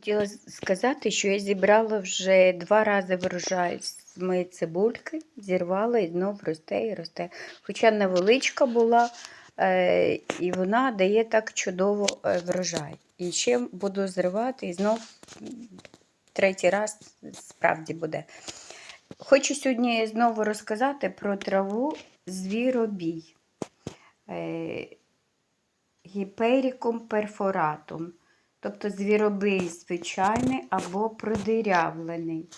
Хотіла сказати, що я зібрала вже два рази врожай з моєї цибульки, зірвала і знов росте і росте. Хоча невеличка була, е, і вона дає так чудово е, врожай. І ще буду зривати, і знов третій раз справді буде. Хочу сьогодні знову розказати про траву звіробій. Е, гіперікум перфоратум, тобто звіробий звичайний або продирявлений.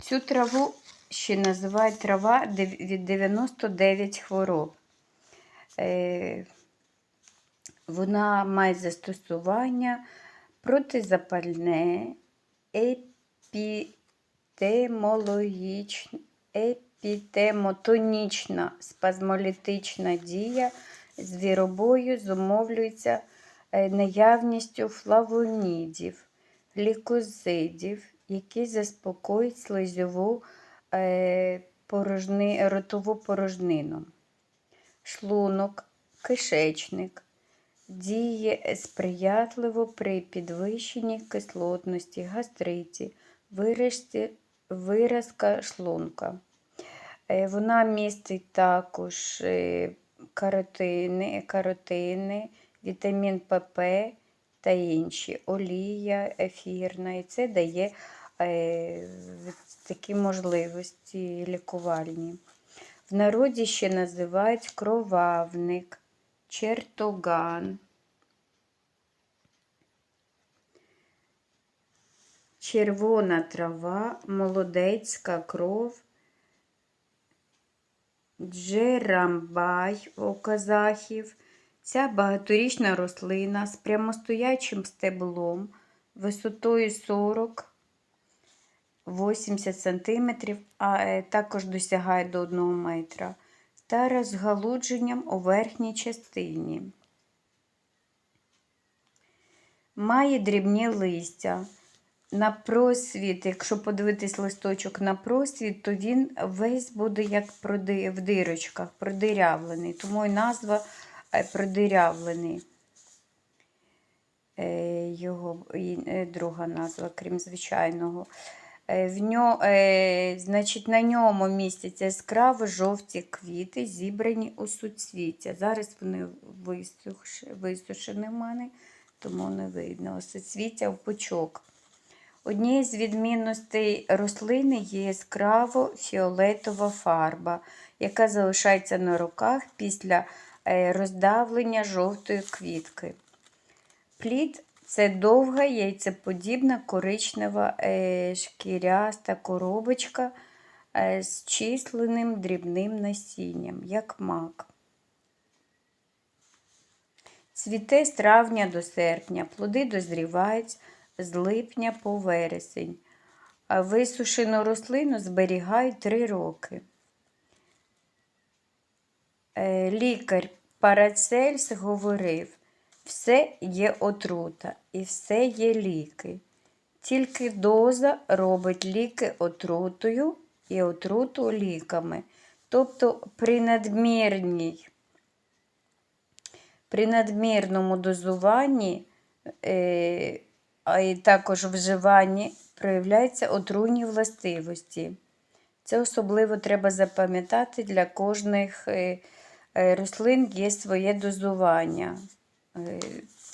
Цю траву ще називають трава від 99 хвороб. Е, Вона має застосування протизапальне, епітемологічне, епітемотонічна спазмолітична дія звіробою зумовлюється наявністю флавонідів, глікозидів, які заспокоюють слизову е, порожни, ротову порожнину. Шлунок, кишечник діє сприятливо при підвищенні кислотності, гастриті, виразці, виразка шлунка. Е, Вона містить також е, каротини, каротини, вітамін ПП та інші, олія ефірна. І це дає е, такі можливості лікувальні. В народі ще називають кровавник, чертоган, червона трава, молодецька кров, джерамбай у казахів. Ця багаторічна рослина з прямостоячим стеблом висотою 40 80 см, а е, також досягає до 1 метра, та розгалудженням у верхній частині. Має дрібні листя. На просвіт, якщо подивитись листочок на просвіт, то він весь буде як в дирочках, продирявлений. Тому і назва продирявлений. Е, Його е, друга назва, крім звичайного. Е, В ньо, е, значить, на ньому містяться яскраво жовті квіти, зібрані у суцвіття. Зараз вони висуш, висушені в мене, тому не видно. Суцвіття в пучок. Однією з відмінностей рослини є яскраво фіолетова фарба, яка залишається на руках після е, роздавлення жовтої квітки. Плід це довга яйцеподібна коричнева е, шкіряста коробочка е, з численним дрібним насінням, як мак. Цвіте з травня до серпня, плоди дозрівають з липня по вересень. Висушену рослину зберігають 3 роки. Е, Лікар Парацельс говорив, все є отрута і все є ліки. Тільки доза робить ліки отрутою і отруту ліками. Тобто при надмірній, при надмірному дозуванні, е, а і також вживанні проявляються отруйні властивості. Це особливо треба запам'ятати для кожних е, рослин є своє дозування. Е,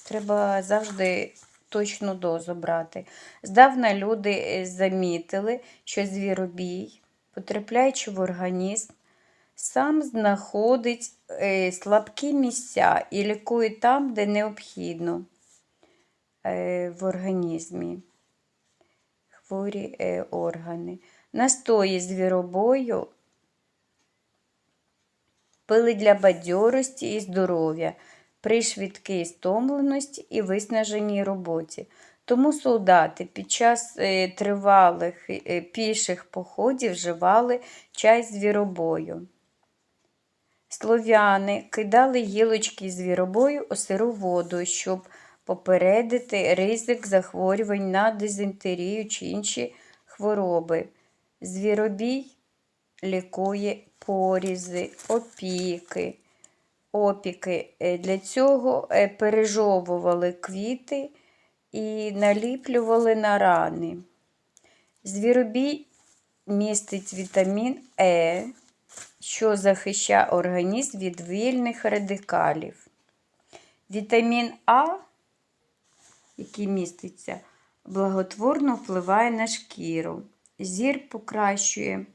Треба завжди точну дозу брати. Здавна люди е, замітили, що звіробій, потрапляючи в організм, сам знаходить е, слабкі місця і лікує там, де необхідно е, в організмі хворі е, органи. Настої звіробою пили для бадьорості і здоров'я при швидкій стомленості і виснаженій роботі. Тому солдати під час е, тривалих е, піших походів вживали чай з звіробою. Слов'яни кидали гілочки звіробою у сиру воду, щоб попередити ризик захворювань на дизентерію чи інші хвороби. Звіробій лікує порізи, опіки, опіки. Е, Для цього е, пережовували квіти і наліплювали на рани. Звіробій містить вітамін Е, що захищає організм від вільних радикалів. Вітамін А, який міститься, благотворно впливає на шкіру. Зір покращує,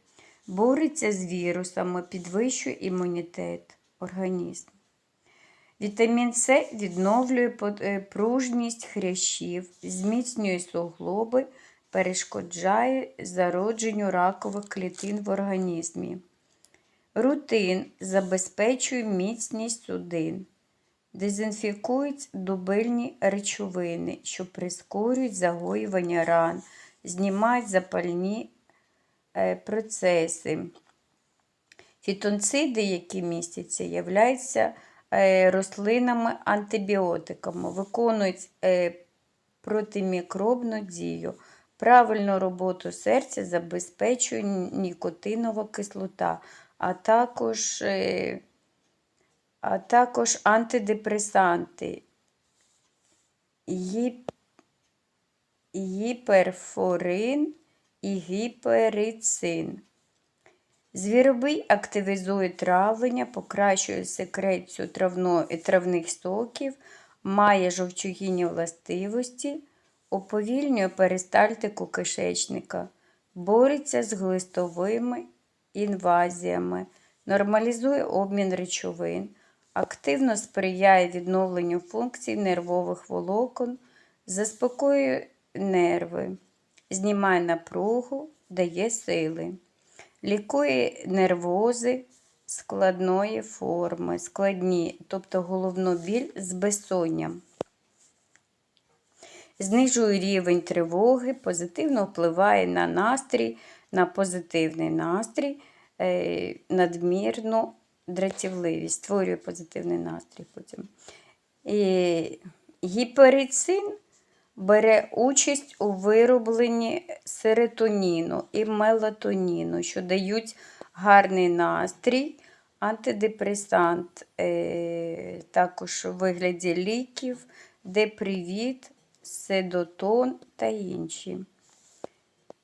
бореться з вірусами, підвищує імунітет організму. Вітамін С відновлює е, пружність хрящів, зміцнює суглоби, перешкоджає зародженню ракових клітин в організмі. Рутин забезпечує міцність судин. Дезінфікують дубильні речовини, що прискорюють загоювання ран, знімають запальні процеси. Фітонциди, які містяться, являються е, рослинами-антибіотиками, виконують е, протимікробну дію. Правильну роботу серця забезпечує нікотинова кислота, а також, е, а також антидепресанти, гіп, гіперфорин і гіперицин. Звіробий активізує травлення, покращує секрецію травно, травних соків, має жовчогінні властивості, уповільнює перистальтику кишечника, бореться з глистовими інвазіями, нормалізує обмін речовин, активно сприяє відновленню функцій нервових волокон, заспокоює нерви, знімає напругу, дає сили. Лікує нервози складної форми, складні, тобто головну біль з безсонням. Знижує рівень тривоги, позитивно впливає на настрій, на позитивний настрій, е, надмірну дратівливість, створює позитивний настрій потім. І гіперицин бере участь у виробленні серотоніну і мелатоніну, що дають гарний настрій, антидепресант, е, також у вигляді ліків, депривіт, седотон та інші.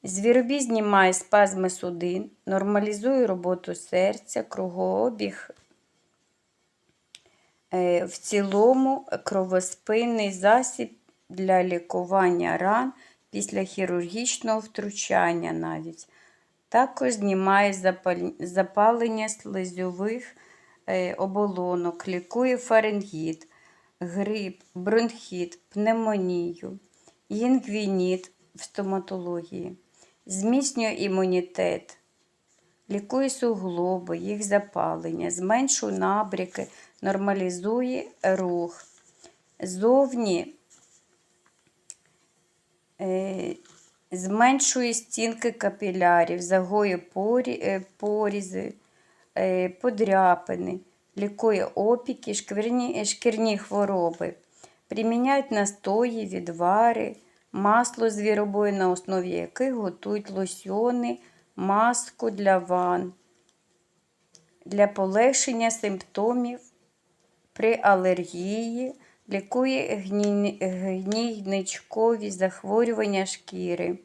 Звіробій знімає спазми судин, нормалізує роботу серця, кругообіг. Е, В цілому кровоспинний засіб для лікування ран після хірургічного втручання навіть. Також знімає запалення слизьових е, оболонок, лікує фарингіт, грип, бронхіт, пневмонію, гінгвініт в стоматології, зміцнює імунітет, лікує суглоби, їх запалення, зменшує набряки, нормалізує рух. Зовні зменшує стінки капілярів, загоює е, порізи, е, подряпини, лікує опіки, шкірні, е, шкірні хвороби. Приміняють настої, відвари, масло звіробою, на основі яких готують лосьйони, маску для ван, для полегшення симптомів при алергії, лікує гні- гнійничкові захворювання шкіри,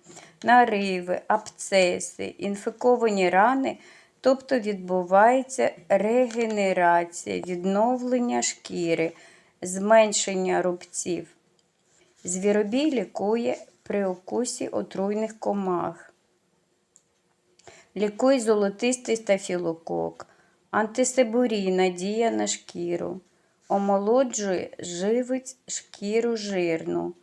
нариви, абцеси, інфіковані рани, тобто відбувається регенерація, відновлення шкіри, зменшення рубців. Звіробій лікує при укусі отруйних комах. Лікує золотистий стафілокок, антисебурійна дія на шкіру, омолоджує, живить шкіру жирну.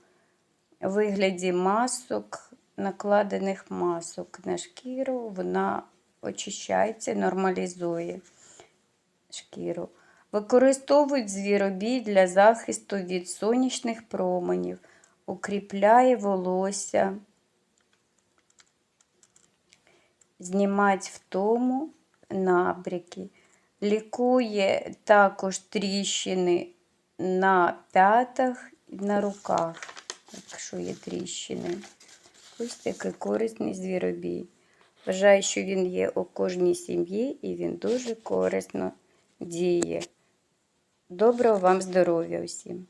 У вигляді масок, накладених масок на шкіру, вона очищається, нормалізує шкіру. Використовують звіробій для захисту від сонячних променів, укріпляє волосся, знімать втому набряки, лікує також тріщини на п'ятах і на руках, якщо є тріщини. Ось такий корисний звіробій. Вважаю, що він є у кожній сім'ї і він дуже корисно діє. Доброго вам здоров'я усім!